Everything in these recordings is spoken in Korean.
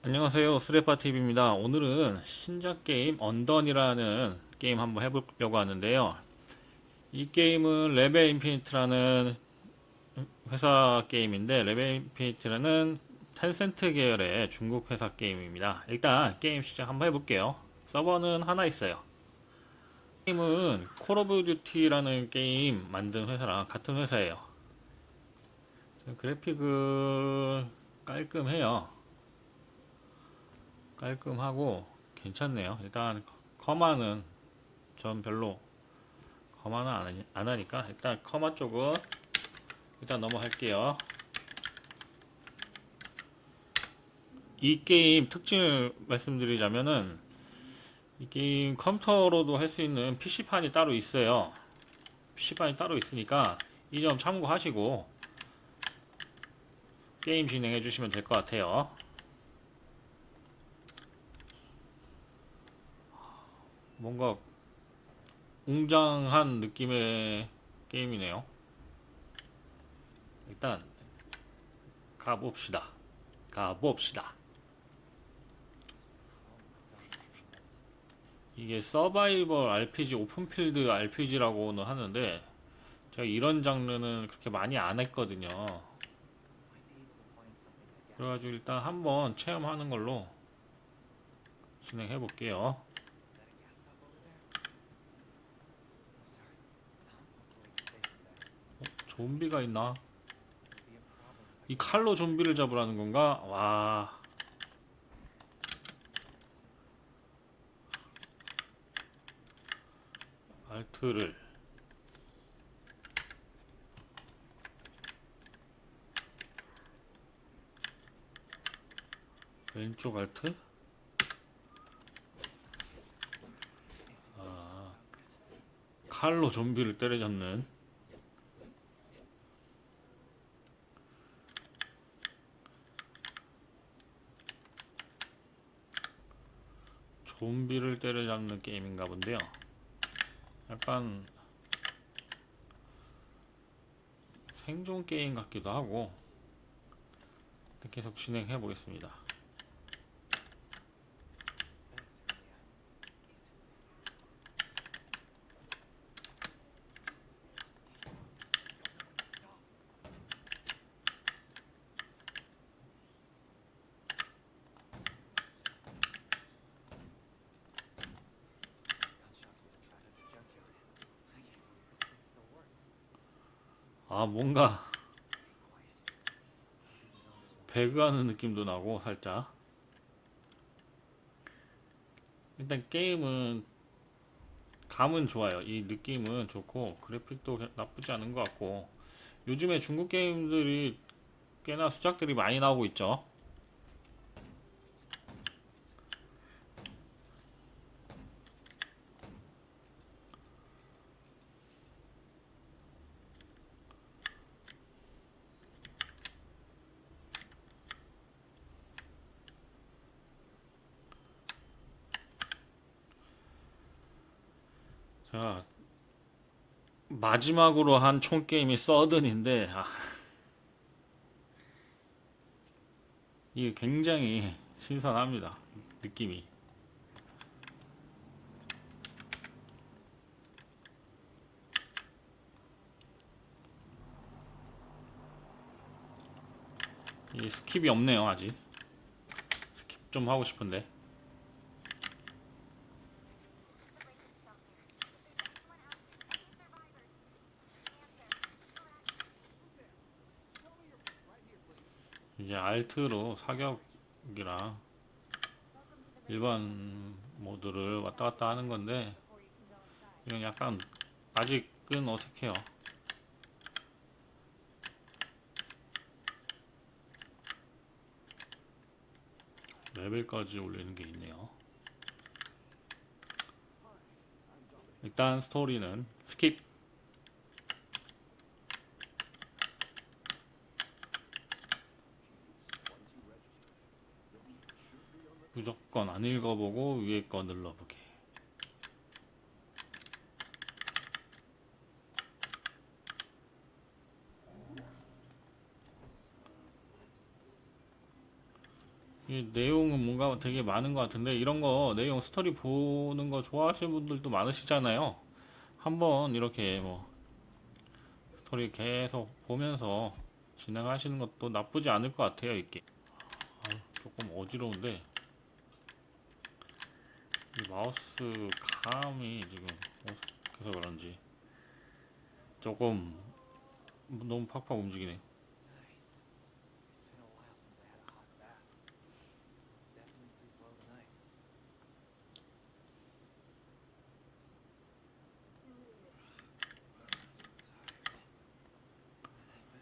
안녕하세요. 수레파TV입니다. 오늘은 신작 게임 언던이라는 게임 한번 해보려고 하는데요. 이 게임은 레벨 인피니트라는 회사 게임인데, 레벨 인피니트라는 텐센트 계열의 중국 회사 게임입니다. 일단 게임 시작 한번 해볼게요. 서버는 하나 있어요. 게임은 콜 오브 듀티라는 게임 만든 회사랑 같은 회사예요. 그래픽은 깔끔해요. 깔끔하고 괜찮네요. 일단 커마는 전 별로 커마는 안, 하니- 안 하니까 일단 커마 쪽은 일단 넘어갈게요. 이 게임 특징을 말씀드리자면은 이 게임 컴퓨터로도 할 수 있는 PC판이 따로 있어요. PC판이 따로 있으니까 이 점 참고하시고 게임 진행해 주시면 될 것 같아요. 뭔가 웅장한 느낌의 게임이네요. 일단 가봅시다. 가봅시다. 이게 서바이벌 RPG, 오픈필드 RPG라고는 하는데 제가 이런 장르는 그렇게 많이 안 했거든요. 그래가지고 일단 한번 체험하는 걸로 진행해 볼게요. 좀비가 있나? 이 칼로 좀비를 잡으라는 건가? 와. 알트를 왼쪽 알트? 아, 칼로 좀비를 때려잡는 좀비를 때려잡는 게임인가 본데요. 약간 생존 게임 같기도 하고 계속 진행해 보겠습니다. 아 뭔가 배그하는 느낌도 나고 살짝. 일단 게임은 감은 좋아요. 이 느낌은 좋고 그래픽도 나쁘지 않은 것 같고. 요즘에 중국 게임들이 꽤나 수작들이 많이 나오고 있죠 자 마지막으로 한 총 게임이 서든인데 아, 이게 굉장히 신선합니다 느낌이. 이 스킵이 없네요 아직. 스킵 좀 하고 싶은데 이제 알트로 사격이랑 일반 모드를 왔다 갔다 하는 건데 이건 약간 아직은 어색해요. 레벨까지 올리는 게 있네요. 일단 스토리는 스킵 무조 건 안 읽어보고 위에 거 눌러보기. 이 내용은 뭔가 되게 많은 것 같은데 이런 거 내용 스토리 보는 거 좋아하시는 분들도 많으시잖아요. 한번 이렇게 뭐 스토리 계속 보면서 진행하시는 것도 나쁘지 않을 것 같아요, 이게. 아, 조금 어지러운데 이 마우스 감이 지금 어색해서 그런지 조금 너무 팍팍 움직이네.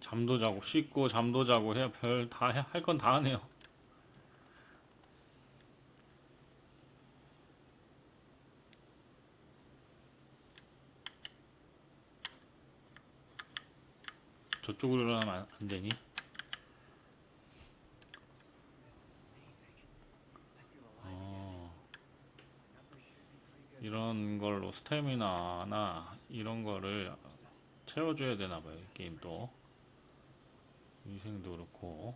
잠도 자고 씻고 잠도 자고 해야 별 다 할 건 다 하네요. 저쪽으로 일어나면 안, 안 되니? 어. 이런 걸로 스태미나나 이런 거를 채워줘야 되나 봐요, 이 게임도. 위생도 그렇고.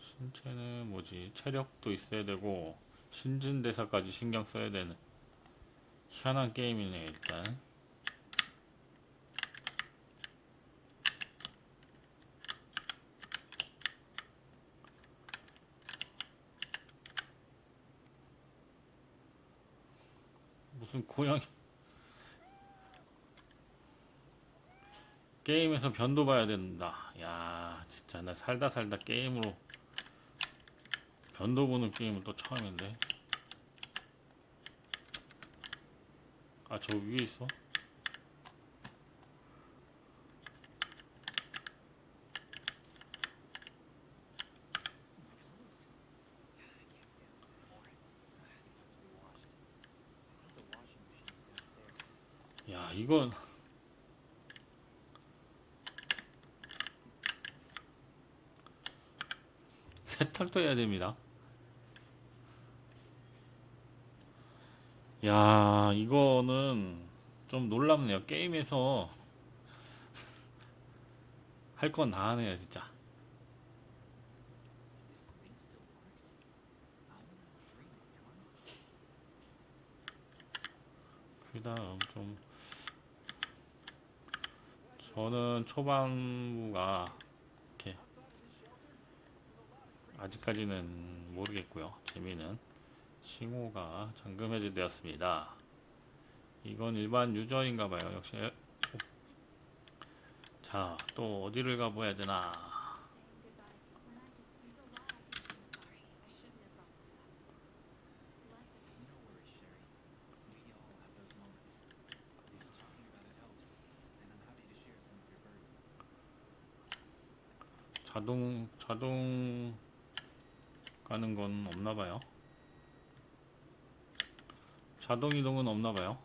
신체는 뭐지? 체력도 있어야 되고, 신진대사까지 신경 써야 되는 희한한 게임이네, 일단. 무슨 고양이. 게임에서 변도 봐야 된다. 야, 진짜 나 살다 살다 게임으로 변도 보는 게임은 또 처음인데. 아, 저 위에 있어? 이건 세탁도 해야 됩니다. 야, 이거는 좀 놀랍네요. 게임에서 할 건 다 하네요, 진짜. 그 다음 좀 저는 초반부가 이렇게 아직까지는 모르겠고요. 재미는 칭호가 잠금 해제되었습니다. 이건 일반 유저인가 봐요. 역시 자, 또 어디를 가봐야 되나? 자동 자동 가는 건 없나 봐요. 자동 이동은 없나 봐요.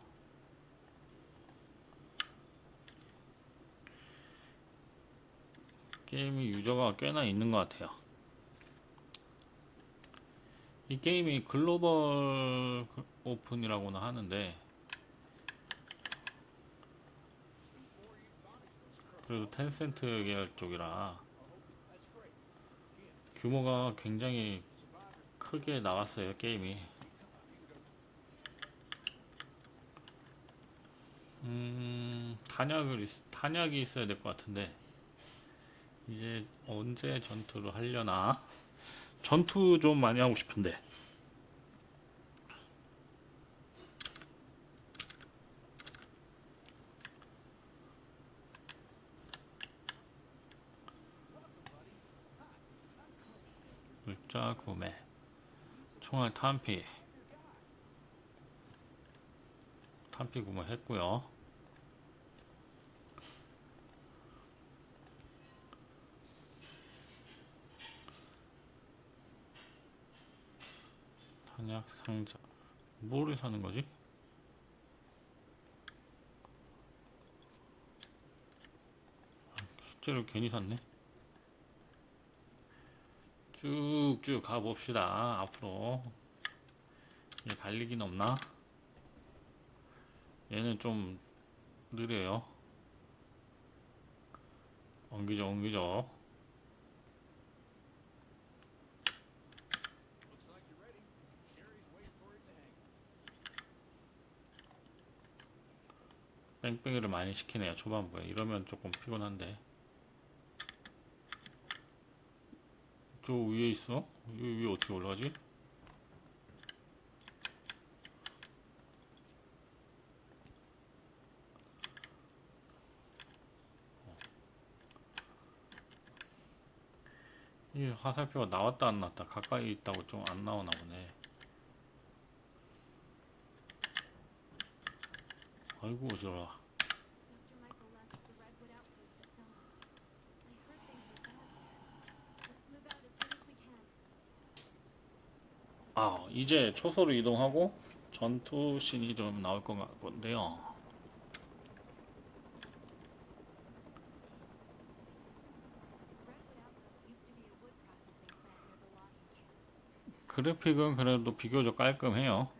게임이 유저가 꽤나 있는 것 같아요. 이 게임이 글로벌 오픈이라고는 하는데 그래도 텐센트 계열 쪽이라 규모가 굉장히 크게 나왔어요 게임이. 음 탄약을 있- 탄약이 있어야 될 것 같은데. 이제 언제 전투를 하려나? 전투 좀 많이 하고 싶은데 물자 구매. 총알 탄피. 탄피 구매했고요. 탄약 상자. 뭐를 사는 거지? 아, 숙제를 괜히 샀네 쭉쭉 가봅시다. 앞으로. 얘 달리기는 없나? 얘는 좀 느려요. 엉기죠, 엉기죠. 뺑뺑이를 많이 시키네요 초반부에 이러면 조금 피곤한데 저 위에 있어? 이 위에 어떻게 올라가지? 이 화살표가 나왔다 안 나왔다 가까이 있다고 좀 안 나오나 보네 아이고 어쩌라 이제 초소로 이동하고 전투 씬이 좀 나올 것 camp. 그래픽은 그래도 비교적 깔끔해요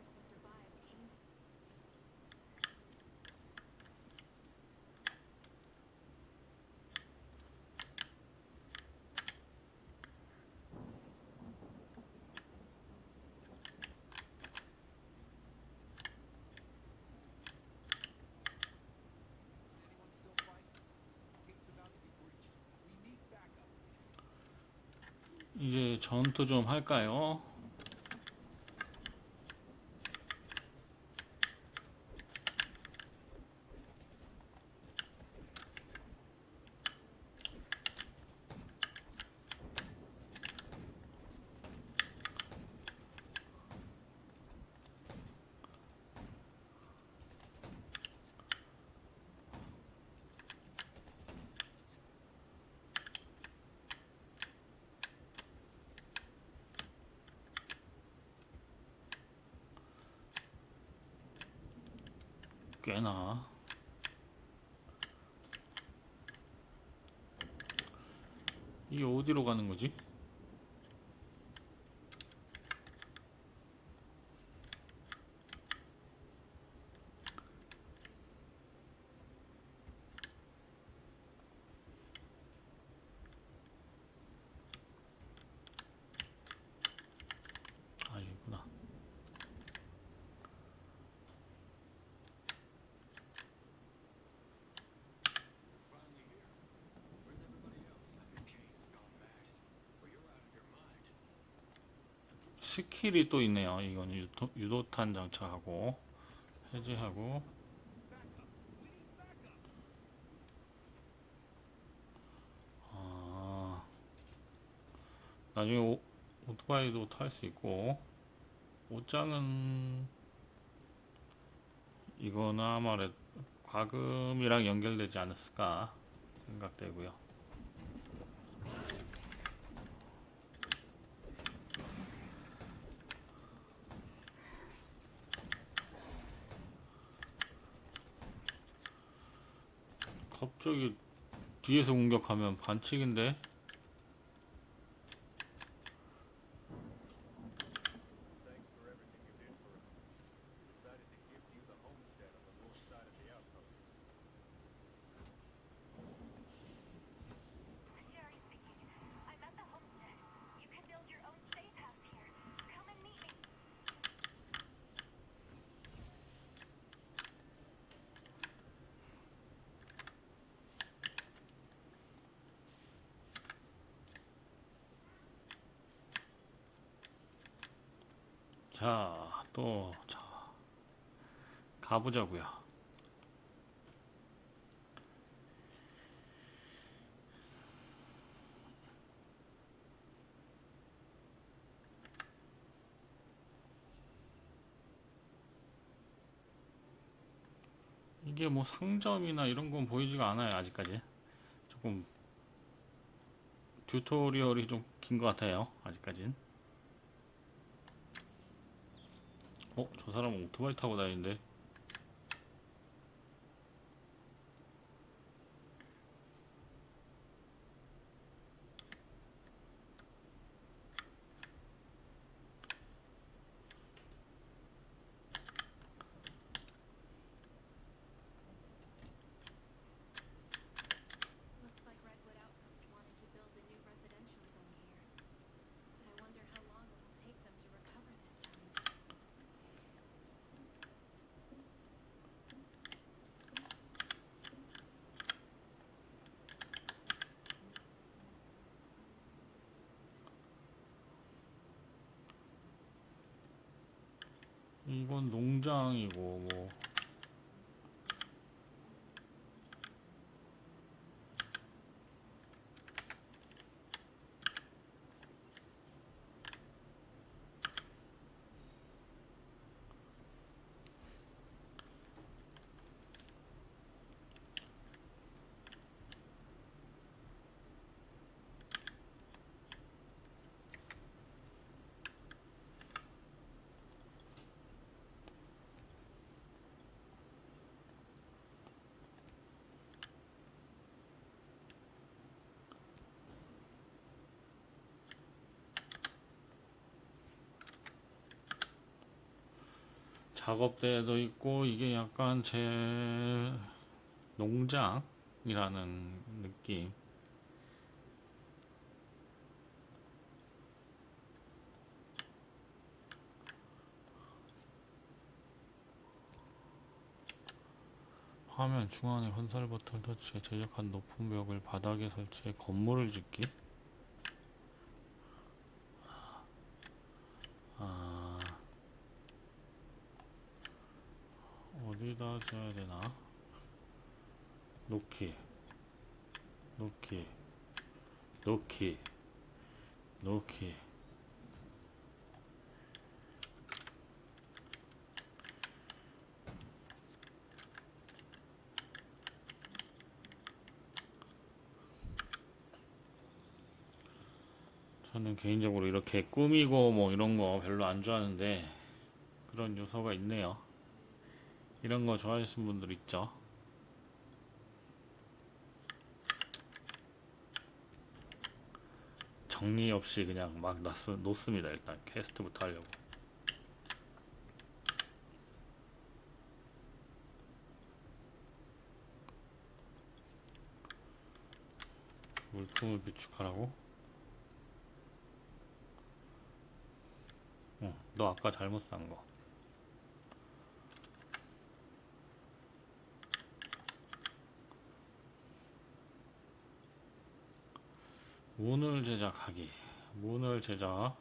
이제 전투 좀 할까요? 꽤나 이게 어디로 가는 거지? 스킬이 또 있네요. 이건 유도, 유도탄 장착하고 해제하고 아 나중에 오, 오토바이도 탈 수 있고 옷장은 이거는 아마 레- 과금이랑 연결되지 않았을까 생각되고요. 갑자기 뒤에서 공격하면 반칙인데 자, 또, 자, 가보자고요. 이게 뭐 상점이나 이런 건 보이지가 않아요, 아직까지. 조금 튜토리얼이 좀 긴 것 같아요, 아직까진. 어, 저 사람은 오토바이 타고 다니는데. 이건 농장이고 뭐 작업대도 있고 이게 약간 제 농장이라는 느낌. 화면 중앙에 건설 버튼을 터치해 제작한 높은 벽을 바닥에 설치해 건물을 짓기. 아. 줘야 되나? 놓기, 놓기, 놓기, 놓기. 저는 개인적으로 이렇게 꾸미고 뭐 이런 거 별로 안 좋아하는데 그런 요소가 있네요. 이런 거 좋아하시는 분들 있죠? 정리 없이 그냥 막 놨, 놓습니다. 일단 퀘스트부터 하려고. 물품을 비축하라고? 어, 너 아까 잘못 산 거. 문을 제작하기. 문을 제작.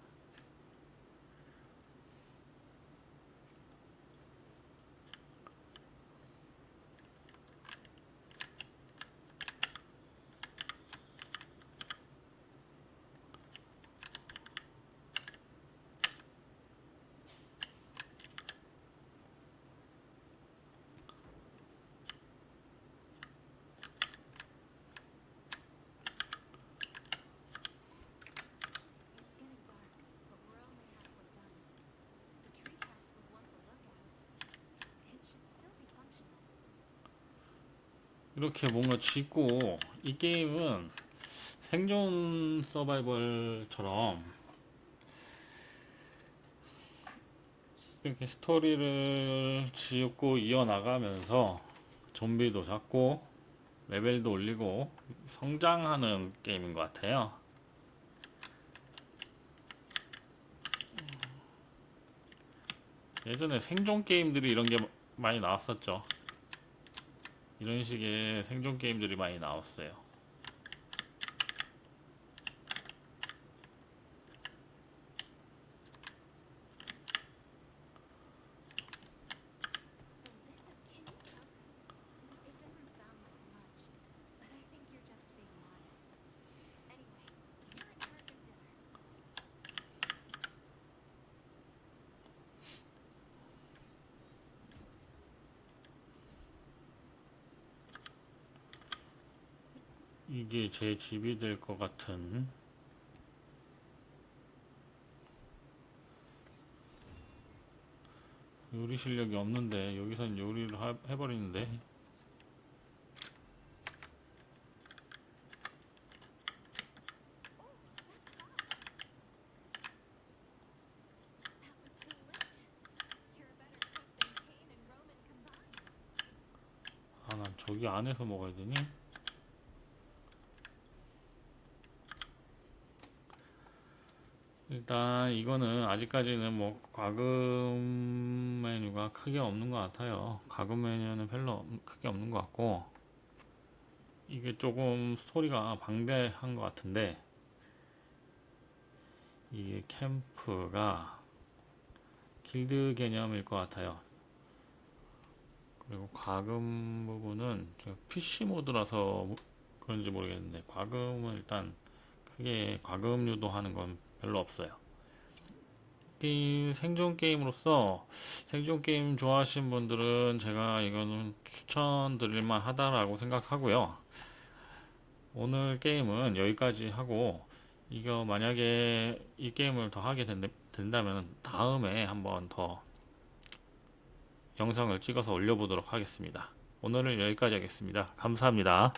이렇게 뭔가 짓고 이 게임은 생존 서바이벌처럼 이렇게 스토리를 짓고 이어나가면서 좀비도 잡고 레벨도 올리고 성장하는 게임인 것 같아요. 예전에 생존 게임들이 이런 게 많이 나왔었죠. 이런 식의 생존 게임들이 많이 나왔어요. 이게 제 집이 될 것 같은 요리 실력이 없는데 여기선 요리를 하- 해버리는데. 아 난 저기 안에서 먹어야 되니? 일단 이거는 아직까지는 뭐 과금 메뉴가 크게 없는 것 같아요. 과금 메뉴는 별로 없- 크게 없는 것 같고 이게 조금 스토리가 방대한 것 같은데 이게 캠프가 길드 개념일 것 같아요. 그리고 과금 부분은 PC 모드라서 뭐- 그런지 모르겠는데 과금은 일단 크게 과금 유도하는 건 별로 없어요. 게임 생존 게임으로서 생존 게임 좋아하시는 분들은 제가 이거는 추천드릴만 하다라고 생각하고요. 오늘 게임은 여기까지 하고 이거 만약에 이 게임을 더 하게 된다, 된다면 다음에 한번 더 영상을 찍어서 올려보도록 하겠습니다. 오늘은 여기까지 하겠습니다. 감사합니다.